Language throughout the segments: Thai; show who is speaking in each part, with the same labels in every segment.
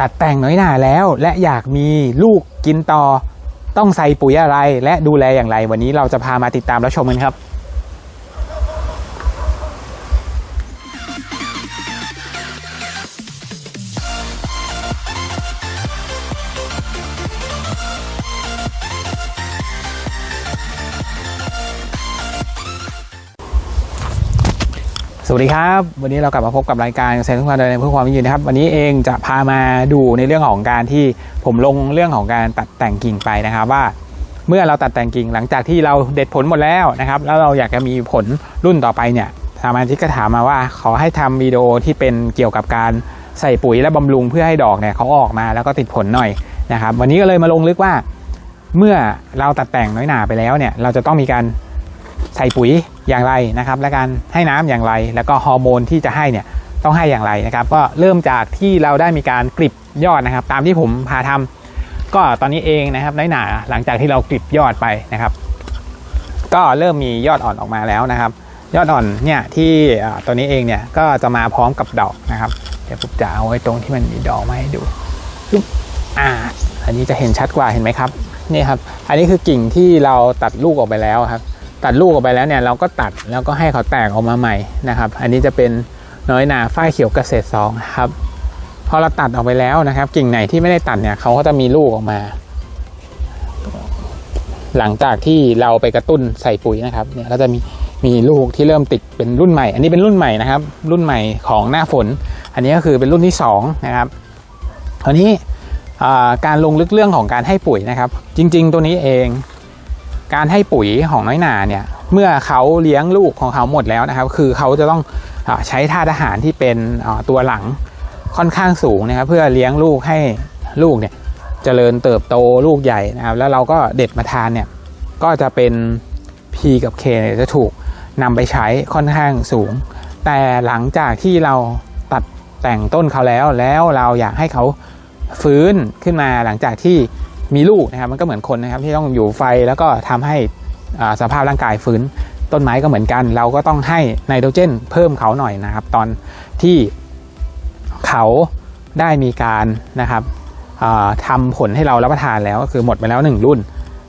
Speaker 1: ตัดแต่งน้อยหนาแล้ว และอยากมีลูกกินต่อ ต้องใส่ปุ๋ยอะไร และดูแลอย่างไร วันนี้เราจะพามาติดตามและชมกันครับ สวัสดีครับ วันนี้เรากลับมาพบกับรายการเกษตรทุกวันเดินเพื่อความยั่งยืนนะครับ วันนี้เองจะพามาดูในเรื่องของการที่ผมลงเรื่องของการตัดแต่งกิ่งไปนะครับว่า เมื่อเราตัดแต่งกิ่งหลังจากที่เราเด็ดผลหมดแล้วนะครับ แล้วเราอยากจะมีผลรุ่นต่อไปเนี่ยสมาชิกก็ถามมาว่าขอให้ทำวิดีโอที่เป็นเกี่ยวกับการใส่ปุ๋ยและบำรุงเพื่อให้ดอกเนี่ยเขาออกมาแล้วก็ติดผลหน่อยนะครับ วันนี้ก็เลยมาลงลึกว่า เมื่อเราตัดแต่งน้อยหนาไปแล้วเนี่ยเราจะต้องมีการ ใส่ปุ๋ยอย่างไรนะครับ และการให้น้ำอย่างไร แล้วก็ฮอร์โมนที่จะให้เนี่ยต้องให้อย่างไรนะครับ ก็เริ่มจากที่เราได้มีการกริบยอดนะครับ ตามที่ผมพาทำก็ตอนนี้เองนะครับน้อยหนาหลังจากที่เรากริบยอดไปนะครับ ก็เริ่มมียอดอ่อนออกมาแล้วนะครับ ยอดอ่อนเนี่ยที่ตัวนี้เองเนี่ยก็จะมาพร้อมกับดอกนะครับ เดี๋ยวผมจะเอาไว้ตรงที่มันมีดอกมาให้ดูอ่าอันนี้จะเห็นชัดกว่าเห็นไหมครับนี่ครับ อันนี้คือกิ่งที่เราตัดลูกออกไปแล้วครับ ตัดลูกออกไปแล้วเนี่ยเราก็ตัดแล้วก็ให้เขาแตกออกมาใหม่นะครับ อันนี้จะเป็นน้อยหนาฝ้ายเขียวเกษตรสองครับพอเราตัดออกไปแล้วนะครับ กิ่งไหนที่ไม่ได้ตัดเนี่ยเขาก็จะมีลูกออกมา หลังจากที่เราไปกระตุ้นใส่ปุ๋ยนะครับเนี่ยก็จะมีมีลูกที่เริ่มติดเป็นรุ่นใหม่ อันนี้เป็นรุ่นใหม่นะครับ รุ่นใหม่ของหน้าฝน อันนี้ก็คือเป็นรุ่นที่สองนะครับคราวนี้การลงลึกเรื่องของการให้ปุ๋ยนะครับ จริง ๆ ตัวนี้เอง การให้ปุ๋ยของน้อยหนาเนี่ยเมื่อเขาเลี้ยงลูกของเขาหมดแล้วนะครับ คือเขาจะต้องอใช้ธาตุอาหารที่เป็นตัวหลังค่อนข้างสูงนะครับเพื่อเลี้ยงลูกให้ลูกเนี่ยเจริญเติบโตลูกใหญ่นะครับ แล้วเราก็เด็ดมาทานเนี่ยก็จะเป็น P กับ K เนี่ยจะถูกนำไปใช้ค่อนข้างสูง แต่หลังจากที่เราตัดแต่งต้นเขาแล้วแล้วเราอยากให้เขาฟื้นขึ้นมาหลังจากที่ มีลูกนะครับมันก็เหมือนคนนะครับที่ต้องอยู่ไฟแล้วก็ทำให้สภาพร่างกายฟื้นต้นไม้ก็เหมือนกัน เราก็ต้องให้ไนโตรเจนเพิ่มเขาหน่อยนะครับ ตอนที่เขาได้มีการนะครับทำาผลให้เรารับประทานแล้วก็คือหมดไปแล้วหนึ่งรุ่น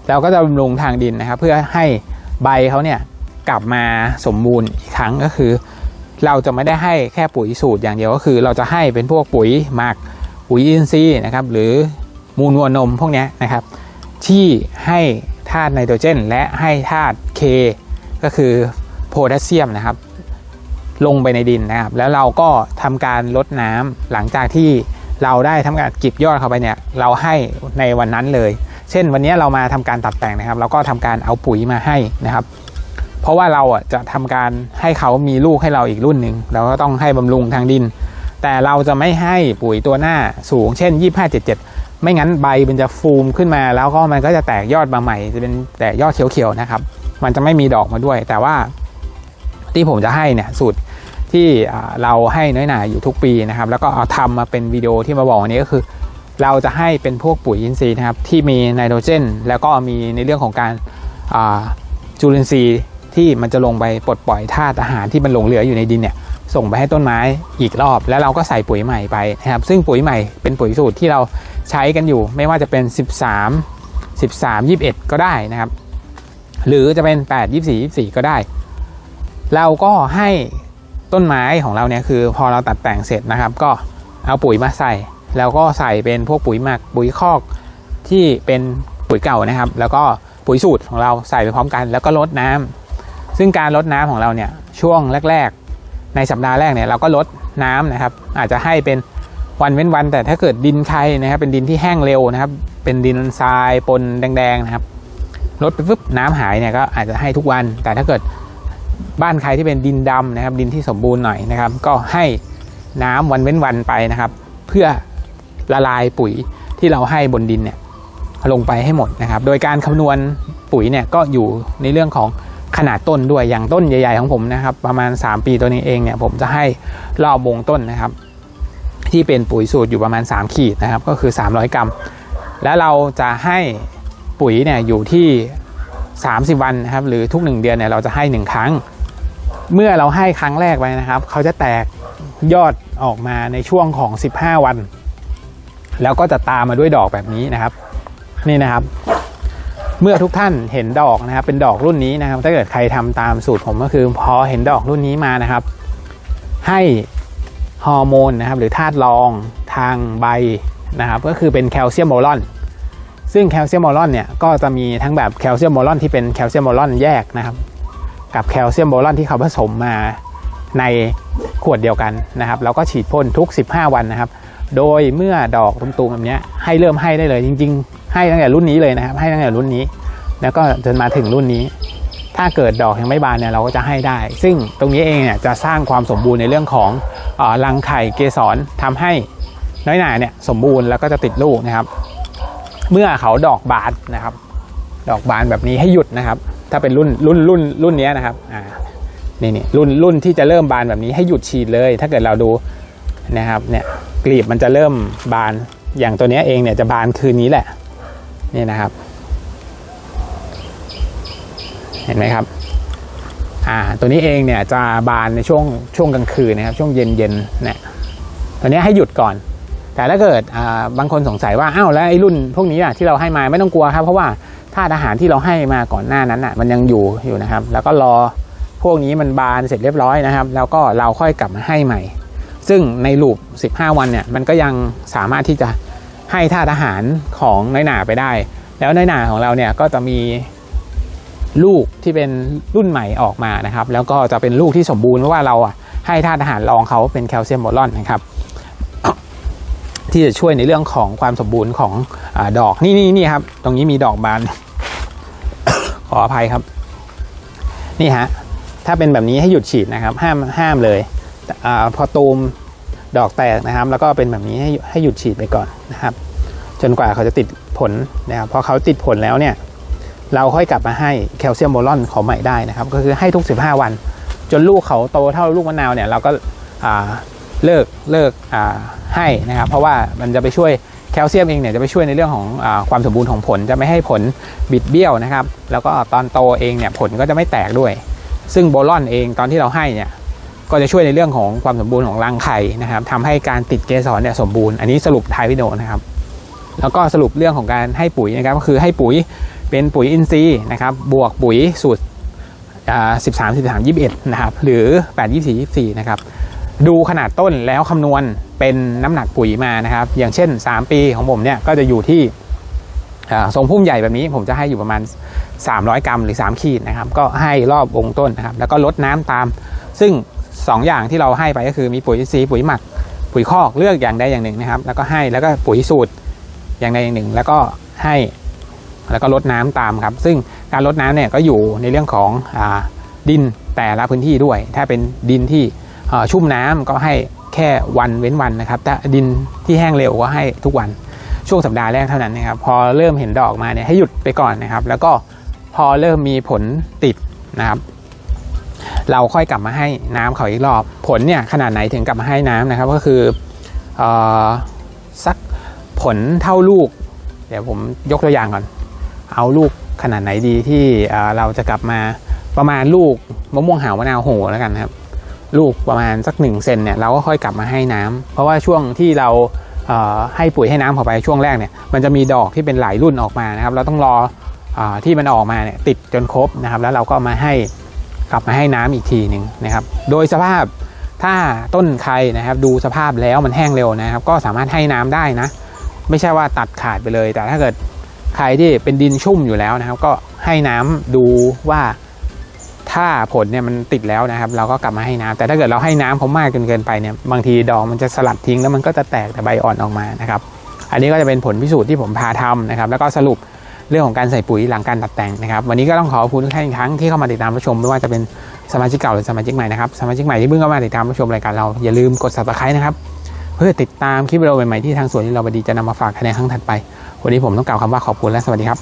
Speaker 1: เราก็จะบำรุงทางดินนะครับ เพื่อให้ใบเขาเนี่ยกลับมาสมบูรณ์อีกครั้งก็คือ เราจะไม่ได้ให้แค่ปุ๋ยสูตรอย่างเดียวก็คือ เราจะให้เป็นพวกปุ๋ยหมักปุ๋ยอินทรีย์นะครับ หรือ มูลวัวนมพวกนี้นะครับ ที่ให้ธาตุไนโตรเจน และให้ธาตุเคก็คือโพแทสเซียมนะครับ ลงไปในดินนะครับ แล้วเราก็ทำการลดน้ำหลังจากที่เราได้ทำการก็บยอดเข้าไปเนี่ย เราให้ในวันนั้นเลย เช่น วันนี้เรามาทำการตัดแต่งนะครับเราก็ทำการเอาปุ๋ยมาให้นะครับ เพราะว่าเราอะจะทำการให้เขามีลูกให้เราอีกรุ่นหนึ่งเราก็ต้องให้บำรุงทางดิน แต่เราจะไม่ให้ปุ๋ยตัวหน้าสูง เช่น 2577 ไม่งั้นใบมันจะฟูมขึ้นมา แล้วก็มันก็จะแตกยอดมาใหม่ จะเป็นแตกยอดเขียวๆนะครับ มันจะไม่มีดอกมาด้วย แต่ว่าที่ผมจะให้เนี่ยสูตรที่เราให้น้อยหนาอยู่ทุกปีนะครับ แล้วก็เอาทำมาเป็นวิดีโอที่มาบอกวันนี้ก็คือ เราจะให้เป็นพวกปุ๋ยอินทรีย์นะครับที่มีไนโตรเจน แล้วก็มีในเรื่องของการาจุลินทรีย์ที่มันจะลงไปปลดปล่อยธาตุอาหารที่มันหลงเหลืออยู่ในดินเนี่ยส่งไปให้ต้นไม้อีกรอบ แล้วเราก็ใส่ปุ๋ยใหม่ไปนะครับ ซึ่งปุ๋ยใหม่เป็นปุ๋ยสูตรที่เรา ใช้กันอยู่ ไม่ว่าจะเป็น 13 13 21 ก็ได้นะครับ หรือจะเป็น 8 24 24 ก็ได้ เราก็ให้ต้นไม้ของเราเนี่ยคือพอเราตัดแต่งเสร็จนะครับ ก็เอาปุ๋ยมาใส่ แล้วก็ใส่เป็นพวกปุ๋ยหมักปุ๋ยคอกที่เป็นปุ๋ยเก่านะครับ แล้วก็ปุ๋ยสูตรของเราใส่ไปพร้อมกัน แล้วก็ลดน้ำซึ่งการลดน้ำของเราเนี่ยช่วงแรก ๆ ในสัปดาห์แรกเนี่ยเราก็ลดน้ำนะครับ อาจจะให้เป็น วันเว้นวัน แต่ถ้าเกิดดินใครนะครับ เป็นดินที่แห้งเร็วนะครับ เป็นดินทรายปนแดงๆนะครับลดไปปุ๊บน้ำหายเนี่ยก็อาจจะให้ทุกวัน แต่ถ้าเกิดบ้านใครที่เป็นดินดำนะครับ ดินที่สมบูรณ์หน่อยนะครับ ก็ให้น้ำวันเว้นวันไปนะครับ เพื่อละลายปุ๋ยที่เราให้บนดินเนี่ยลงไปให้หมดนะครับ โดยการคำนวณปุ๋ยเนี่ยก็อยู่ในเรื่องของขนาดต้นด้วยอย่างต้นใหญ่ ๆ ของผมนะครับ ประมาณ 3 ปีตัวนี้เองเนี่ยผมจะให้รอบวงต้นนะครับ ที่เป็นปุ๋ยสูตรอยู่ประมาณ 3 ขีดนะครับ ก็คือ 300 กรัม แล้วเราจะให้ปุ๋ยเนี่ยอยู่ที่ 30 วันนะครับ หรือทุก 1 เดือนเนี่ยเราจะให้ 1 ครั้ง เมื่อเราให้ครั้งแรกไปนะครับ เขาจะแตกยอดออกมาในช่วงของ 15 วัน แล้วก็จะตามมาด้วยดอกแบบนี้นะครับ นี่นะครับ เมื่อทุกท่านเห็นดอกนะครับ เป็นดอกรุ่นนี้นะครับ ถ้าเกิดใครทำตามสูตรผมก็คือพอเห็นดอกรุ่นนี้มานะครับ ให้ ฮอร์โมนนะครับหรือธาตุรองทางใบนะครับก็คือเป็นแคลเซียมโบรอน ซึ่งแคลเซียมโบรอนเนี่ยก็จะมีทั้งแบบแคลเซียมโบรอนที่เป็นแคลเซียมโบรอนแยกนะครับกับแคลเซียมโบรอนที่เขาผสมมาในขวดเดียวกันนะครับแล้วก็ฉีดพ่นทุก 15 วันนะครับ โดยเมื่อดอกตุมๆแบบนี้ให้เริ่มให้ได้เลยจริง ๆ ให้ตั้งแต่รุ่นนี้เลยนะครับ ให้ตั้งแต่รุ่นนี้ แล้วก็จนมาถึงรุ่นนี้ ถ้าเกิดดอกยังไม่บานเนี่ยเราก็จะให้ได้ ซึ่งตรงนี้เองเนี่ยจะสร้างความสมบูรณ์ในเรื่องของอรังไข่เกสรทำให้น้อยหนาเนี่ยสมบูรณ์แล้วก็จะติดลูกนะครับ เมื่อเขาดอกบานนะครับ ดอกบานแบบนี้ให้หยุดนะครับ ถ้าเป็นรุ่นรุ่นรุ่นรุ่นนี้นะครับอ่านี่นี่รุ่นรุ่นที่จะเริ่มบานแบบนี้ให้หยุดฉีดเลย ถ้าเกิดเราดูนะครับเนี่ยกลีบมันจะเริ่มบานอย่างตัวนี้เองเนี่ยจะบานคืนนี้แหละนี่นะครับ เห็นไหมครับอ่าตัวนี้เองเนี่ยจะบานในช่วงช่วงกลางคืนนะครับช่วงเย็นเย็นเนี่ยตัวนี้ให้หยุดก่อน แต่ถ้าเกิดอ่าบางคนสงสัยว่าอ้าวแล้วไอ้รุ่นพวกนี้อะที่เราให้มาไม่ต้องกลัวครับ เพราะว่าธาตุอาหารที่เราให้มาก่อนหน้านั้นอะมันยังอยู่อยู่นะครับ แล้วก็รอพวกนี้มันบานเสร็จเรียบร้อยนะครับ แล้วก็เราค่อยกลับมาให้ใหม่ ซึ่งในลูป 15 วันเนี่ยมันก็ยังสามารถที่จะให้ธาตุอาหารของน้อยหนาไปได้ แล้วน้อยหนาของเราเนี่ยก็จะมี ลูกที่เป็นรุ่นใหม่ออกมานะครับ แล้วก็จะเป็นลูกที่สมบูรณ์เพราะว่าเราอะให้ธาตุอาหารรองเขาเป็นแคลเซียมโบรอนนะครับ ที่จะช่วยในเรื่องของความสมบูรณ์ของอดอกนี่นี่นี่ครับ ตรงนี้มีดอกบาน ขออภัยครับ นี่ฮะถ้าเป็นแบบนี้ให้หยุดฉีดนะครับ ห้ามห้ามเลยอพอตูมดอกแตกนะครับ แล้วก็เป็นแบบนี้ให้ให้หยุดฉีดไปก่อนนะครับ จนกว่าเขาจะติดผลนะครับพอเขาติดผลแล้วเนี่ย เราค่อยกลับมาให้แคลเซียมโบรอนเขาใหม่ได้นะครับ ก็คือให้ทุก 15 วัน จนลูกเขาโตเท่าลูกมะนาวเนี่ยเราก็าเลิกเลิกให้นะครับ เพราะว่ามันจะไปช่วยแคลเซียมเองเนี่ยจะไปช่วยในเรื่องของอความสมบูรณ์ของผลจะไม่ให้ผลบิดเบี้ยวนะครับ แล้วก็ตอนโตเองเนี่ยผลก็จะไม่แตกด้วย ซึ่งโบรอนเองตอนที่เราให้เนี่ยก็จะช่วยในเรื่องของความสมบูรณ์ของรังไข่นะครับทำให้การติดเกสรเนี่ยสมบูรณ์อันนี้สรุปท้ายวิดีโอนะครับ แล้วก็สรุปเรื่องของการให้ปุ๋ยนะครับก็คือให้ปุ๋ย เป็นปุ๋ยอินทรีย์นะครับบวกปุ๋ยสูตรอ่า13 13 21นะครับหรือ 8 24 24นะครับดูขนาดต้นแล้วคำนวณเป็นน้ำหนักปุ๋ยมานะครับ อย่างเช่น 3 ปีของผมเนี่ยก็จะอยู่ที่ทรงพุ่มใหญ่แบบนี้ผมจะให้อยู่ประมาณ 300 กรัมหรือ 3 ขีดนะครับ ก็ให้รอบวงต้นนะครับ แล้วก็ลดน้ำตาม ซึ่ง 2 อย่างที่เราให้ไปก็คือมีปุ๋ยอินทรีย์ปุ๋ยหมัก ปุ๋ยคอกเลือกอย่างใดอย่างหนึ่งนะครับ แล้วก็ให้แล้วก็ปุ๋ยสูตรอย่างใดอย่างหนึ่ง แล้วก็ให้ แล้วก็ลดน้ำตามครับ ซึ่งการลดน้ำเนี่ยก็อยู่ในเรื่องของอดินแต่ละพื้นที่ด้วย ถ้าเป็นดินที่ชุ่มน้ำก็ให้แค่วันเว้นวันนะครับถ้าดินที่แห้งเร็วก็ให้ทุกวันช่วงสัปดาห์แรกเท่านั้นนะครับพอเริ่มเห็นดอกมาเนี่ยให้หยุดไปก่อนนะครับ แล้วก็พอเริ่มมีผลติดนะครับเราค่อยกลับมาให้น้ำเขาอีกรอบ ผลเนี่ยขนาดไหนถึงกลับมาให้น้ำนะครับ ก็คือเออสักผลเท่าลูก เดี๋ยวผมยกตัวอย่างก่อน เอาลูกขนาดไหนดีที่เราจะกลับมาประมาณลูกมะม่วงหาวมะนาวโหแล้วกันครับ ลูกประมาณสักหนึ่งเซนเนี่ยเราก็ค่อยกลับมาให้น้ำเพราะว่าช่วงที่เราให้ปุ๋ยให้น้ำเข้าไปช่วงแรกเนี่ยมันจะมีดอกที่เป็นหลายรุ่นออกมานะครับ เราต้องรออที่มันออกมาเนี่ยติดจนครบนะครับ แล้วเราก็มาให้กลับมาให้น้ำอีกทีหนึ่งนะครับ โดยสภาพถ้าต้นใครนะครับดูสภาพแล้วมันแห้งเร็วนะครับ ก็สามารถให้น้ำได้นะ ไม่ใช่ว่าตัดขาดไปเลย แต่ถ้าเกิด ใครที่เป็นดินชุ่มอยู่แล้วนะครับ ก็ให้น้ำดูว่าถ้าผลเนี่ยมันติดแล้วนะครับ เราก็กลับมาให้น้ำแต่ถ้าเกิดเราให้น้ำเขามากจนเกินไปเนี่ยบางทีดอกมันจะสลัดทิ้งแล้วมันก็จะแตกแต่ใบอ่อนออกมานะครับ อันนี้ก็จะเป็นผลพิสูจน์ที่ผมพาทำนะครับ แล้วก็สรุปเรื่องของการใส่ปุ๋ยหลังการตัดแต่งนะครับ วันนี้ก็ต้องขอขอบคุณทุกท่านอีกครั้งที่เข้ามาติดตามรับชมไม่ว่าจะเป็นสมาชิกเก่าหรือสมาชิกใหม่นะครับสมาชิกใหม่ที่เพิ่งเข้ามาติดตามรับชมรายการเราอย่าลืมกด subscribe นะครับเพื่อติดตามคลิปวิดีโอใหม่ๆที่ทางสวนที่เราบดีจะนำมาฝากในครั้งถัดไป วันนี้ผมต้องกล่าวคำว่าขอบคุณและสวัสดีครับ